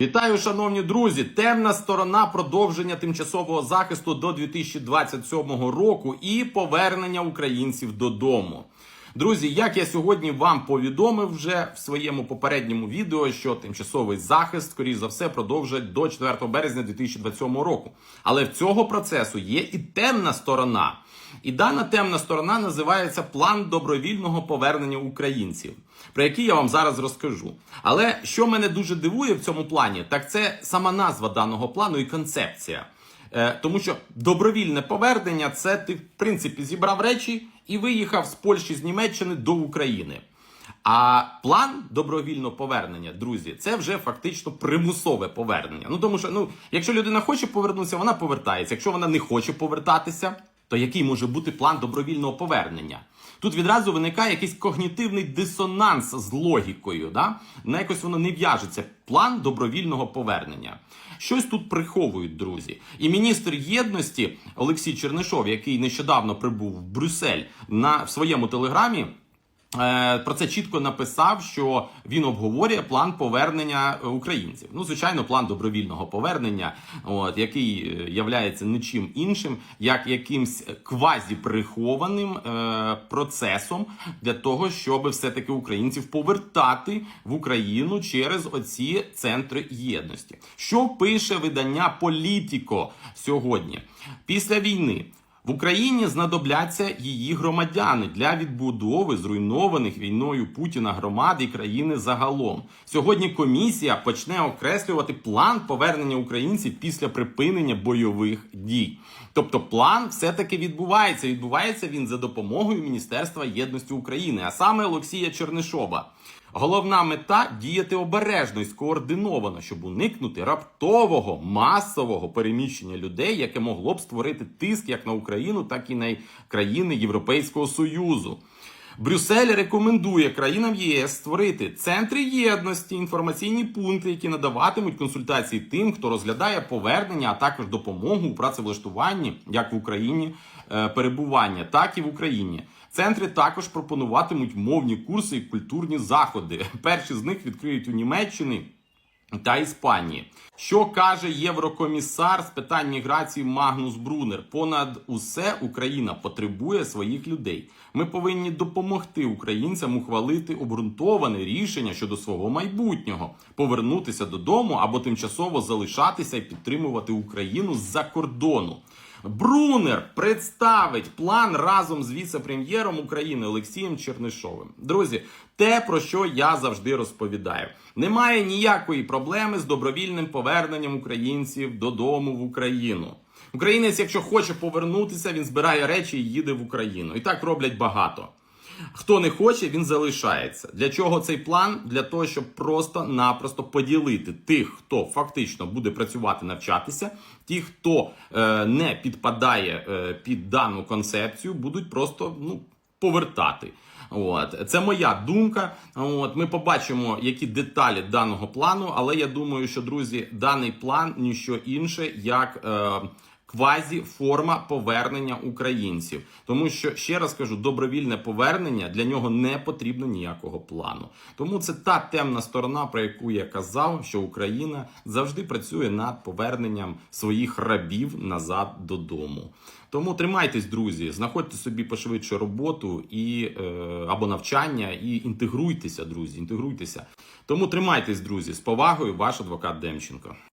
Вітаю, шановні друзі! Темна сторона продовження тимчасового захисту до 2027 року і повернення українців додому. Друзі, як я сьогодні вам повідомив вже в своєму попередньому відео, що тимчасовий захист, скоріш за все, продовжать до 4 березня 2027 року. Але в цього процесу є і темна сторона. І дана темна сторона називається план добровільного повернення українців, про який я вам зараз розкажу. Але що мене дуже дивує в цьому плані, так це сама назва даного плану і концепція. Е, тому що добровільне повернення це ти, в принципі, зібрав речі і виїхав з Польщі з Німеччини до України. А план добровільного повернення, друзі, це вже фактично примусове повернення. Ну тому що, ну, якщо людина хоче повернутися, вона повертається. Якщо вона не хоче повертатися, то який може бути план добровільного повернення? Тут відразу виникає якийсь когнітивний дисонанс з логікою. Да? На якось воно не в'яжеться. План добровільного повернення. Щось тут приховують, друзі. І міністр єдності Олексій Чернишов, який нещодавно прибув в Брюссель, на в своєму телеграмі. Е, Про це чітко написав, що він обговорює план повернення е, українців. Ну, звичайно, план добровільного повернення, от який е, являється нічим іншим, як якимсь квазіприхованим е, процесом для того, щоб все-таки українців повертати в Україну через оці центри єдності. Що пише видання Політіко сьогодні після війни? Україні знадобляться її громадяни для відбудови зруйнованих війною Путіна громад і країни загалом. Сьогодні комісія почне окреслювати план повернення українців після припинення бойових дій. Тобто, план все-таки відбувається. Відбувається він за допомогою Міністерства єдності України, а саме Олексія Чернишова. Головна мета діяти обережно і скоординовано, щоб уникнути раптового масового переміщення людей, яке могло б створити тиск як на Україну, так і на країни Європейського Союзу. Брюссель рекомендує країнам ЄС створити центри єдності, інформаційні пункти, які надаватимуть консультації тим, хто розглядає повернення, а також допомогу у працевлаштуванні як в Україні е, перебування, так і в Україні. Центри також пропонуватимуть мовні курси і культурні заходи. Перші з них відкриють у Німеччині та Іспанії. Що каже єврокомісар з питань міграції Магнус Брунер? Понад усе Україна потребує своїх людей. Ми повинні допомогти українцям ухвалити обґрунтоване рішення щодо свого майбутнього, повернутися додому або тимчасово залишатися і підтримувати Україну з-за кордону. Брунер представить план разом з віце-прем'єром України Олексієм Чернишовим. Друзі, те про що я завжди розповідаю: немає ніякої проблеми з добровільним поверненням українців додому в Україну. Українець, якщо хоче повернутися, він збирає речі і їде в Україну. І так роблять багато. Хто не хоче, він залишається. Для чого цей план? Для того, щоб просто-напросто поділити тих, хто фактично буде працювати, навчатися, ті, хто е, не підпадає е, під дану концепцію, будуть просто ну, повертати. От це моя думка. От ми побачимо, які деталі даного плану, але я думаю, що друзі, даний план ніщо інше як. Е, квазі форма повернення українців. Тому що ще раз кажу, добровільне повернення для нього не потрібно ніякого плану. Тому це та темна сторона, про яку я казав, що Україна завжди працює над поверненням своїх рабів назад додому. Тому тримайтесь, друзі, знаходьте собі пошвидше роботу і е, або навчання, і інтегруйтеся, друзі. Інтегруйтеся. Тому тримайтесь, друзі, з повагою, ваш адвокат Демченко.